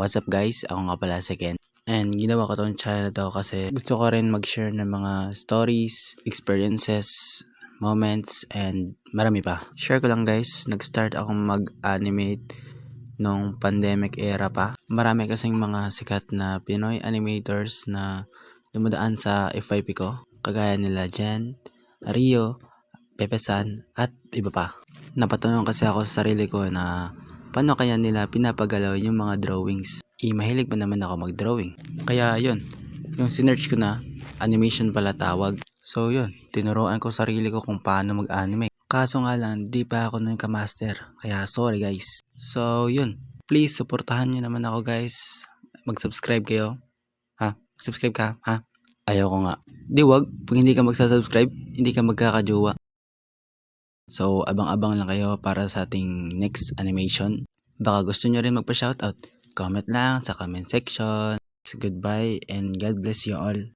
What's up guys? Ako nga pala si Ken. And ginawa ko tong channel to kasi gusto ko rin mag-share ng mga stories, experiences, moments, and marami pa. Share ko lang guys, nag-start akong mag-animate nung pandemic era pa. Marami kasing mga sikat na Pinoy animators na dumadaan sa FYP ko. Kagaya nila Jen, Rio, Pepe San, at iba pa. Napatanong kasi ako sa sarili ko na paano kaya nila pinapagalaw yung mga drawings. Eh, mahilig pa naman ako mag-drawing. Kaya yun, yung sinearch ko na, animation pala tawag. So yun, tinuruan ko sarili ko kung paano mag-anime. Kaso nga lang, di pa ako nun ka-master. Kaya sorry guys. So yun, please supportahan nyo naman ako guys. Mag-subscribe kayo. Ha? Subscribe ka? Ha? Ayaw ko nga. Di wag, pag hindi ka magsasubscribe, hindi ka magkakajowa. So, abang-abang lang kayo para sa ating next animation. Baka gusto nyo rin magpa-shoutout. Comment lang sa comment section. Goodbye and God bless you all.